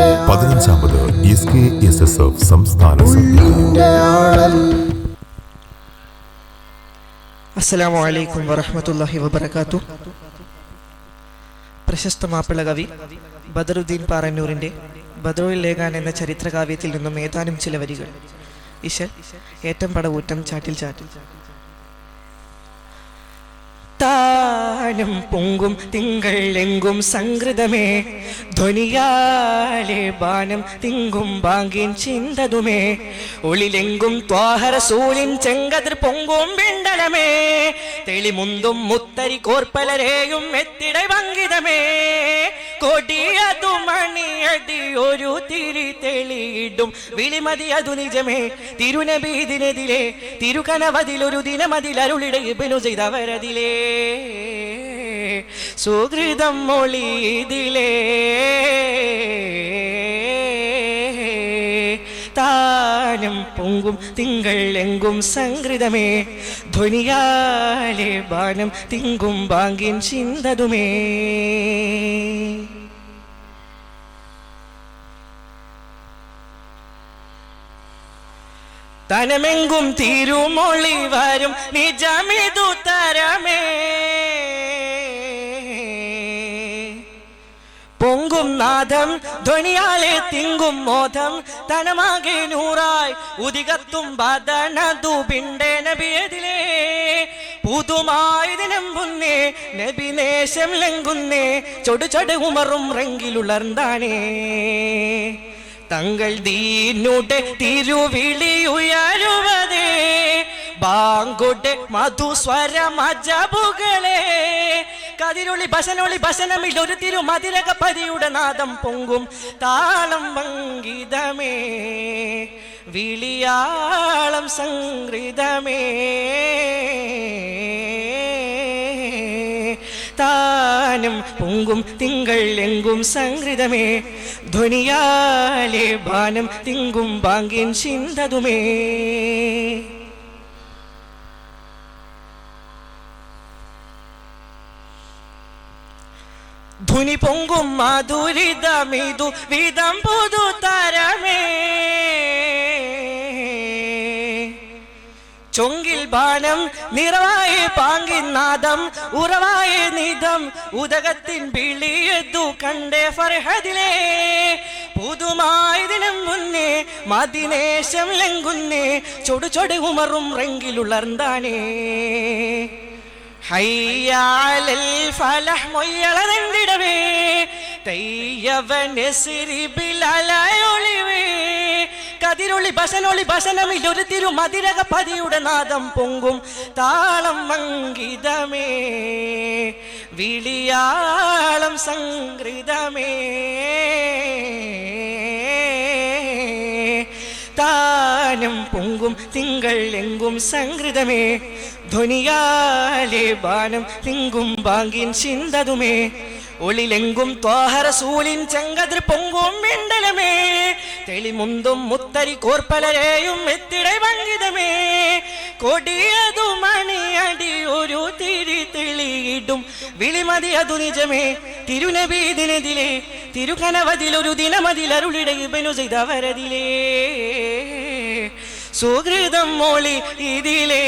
പതിനഞ്ചാമത് S K S S F സംസ്ഥാന അസ്സലാമു അലൈക്കും വറഹ്മത്തുള്ളാഹി വബറകാത്തു. പ്രശസ്ത മാപ്പിള കവി ബദറുദ്ദീൻ പാറന്നൂറിന്റെ ബദറുൽ ലേഖാൻ എന്ന ചരിത്രകാവ്യത്തിൽ നിന്നും ഏതാനും ചില വരികൾ. ഇഷ ഏറ്റം പടവൂറ്റം ചാറ്റിൽ ചാറ്റിൽ താനം പൊങ്കും തിങ്കൾ എങ്കും സംഗൃതമേ ധ്വനിയാലെ ബാനം തിങ്കും ബാങ്കിൻ ചിന്തതുമേ. ഒളിലെങ്കും ത്വാഹര സൂലിൻ ചെങ്കതിർ പൊങ്കും വിണ്ടലമേ. തെളിമുന്തും മുത്തരി കോർപ്പലരെയും എത്തിട പങ്കിതമേ കൊടിയതു മണിയടി ഒരു തിരി തെളിയിടും വിളിമതി അതു നിജമേ. തിരുനബീതിനെതിരെ തിരുകനവതിലൊരു ഇബനു ചെയ്തവരതിലേ. സുഹൃതം മൊളിതിലേ താനം പൊങ്കും തിങ്കൾ എങ്കും സംഗൃതമേ. ധ്വനിയാലെ ബാനം തിങ്കും ബാങ്കിൻ ചിന്തതുമേ. തനമെങ്കും തിരുമൊളി വരും. നിജമിതു തരമേ. പൊങ്കും നാഥം ധ്വനിയാലെ തിങ്കും മോധം തനമാകെ നൂറായി ഉദികത്തും ബദനതു പിണ്ടേ നബിയതിലേ. പുതുമായി ദിനം മുന്നേ നബി നേശം ലംഘുന്നേ ചൊടു ചൊടു ഉമറും റെങ്കിലുളർന്നാണേ. തങ്ങൾ ദീനുടെ തിരുവിളി ഉയരുവതേ. ബാങ്കുടെ മധുസ്വര മജബുകളെ കതിരൊളി ഭസനൊളി ഭസനമിൽ ഒരു തിരുമതിരക പതിയുടെ നാദം പൊങ്കും. താളം വങ്കിതമേ വിളിയാളം സംഗൃതമേ. താനം പൊങ്കും തിങ്കൾ എങ്കും സംഗൃതമേ. ധ്വനിയാലെ ബാനം തിങ്കും ബാങ്കിൻ ചിന്തതുമേ. ധുനി പൊങ്കും മാധുരിതമിതു വിധം പുതു തരമേ. ചൊങ്കിൽ ബാണം നിറവായ പാങ്കിൻ നാദം ഉറവായ നിധം ഉദകത്തിൻ വിളിയതു കണ്ടേ ഫർഹദിലേ. പുതുമായതിനും മുന്നേ മതിനേശം ലങ്കുന്നേ ചൊടു ചൊടു ഉമറും റെങ്കിലുളർന്നാനേ ഹയ്യാലൽ ഫലഹ് മൊയ്യളതെണ്ടിടവേ തെയ്യവനെസിരി ബിലലയൊളിവേ കതിരൊളി ഭസനൊളി ഭസനമിൽ ഒരു തിരു മതിരക പതിയുടെ നാദം പൊങ്കും താളം മങ്കിതമേ വിളിയാളം സംഗൃതമേ. താനം പൊങ്കും തിങ്കൾ എങ്കും സംഗൃതമേ. ധ്വനിയാലെ ബാനം തിങ്കും ബാങ്കിൻ ചിന്തതുമേ. ഒളിലെങ്കും ത്വാഹര സൂലിൻ ചെങ്കതിർ പൊങ്കും മിണ്ടലമേ തെളിമുന്തും മുത്തരി കോർപ്പലരെയും എത്തിട വങ്കിതമേ. കൊടിയതു മണിയടി ഒരു തിരി തെളിയിടും വിളിമതി അതു നിജമേ. തിരുനബീദിനെതിലെ തിരുകനവതിലൊരു ദിനമതിൽ അരുളിട ഇബനു ചെയ്തവരതിലേ. സുഹൃതം മോളി ഇതിലേ.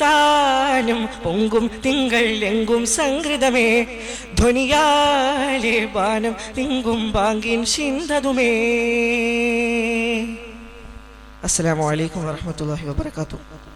താനും പൊങ്കും തിങ്കൾ എങ്കും സംഗൃതമേ ധ്വനിയാലെ ബാനം തിങ്കും പാങ്കിൻ ചിന്തതുമേ. അസ്സലാമു അലൈക്കും വറഹ്മത്തുള്ളാഹി വബറകാതുഹു.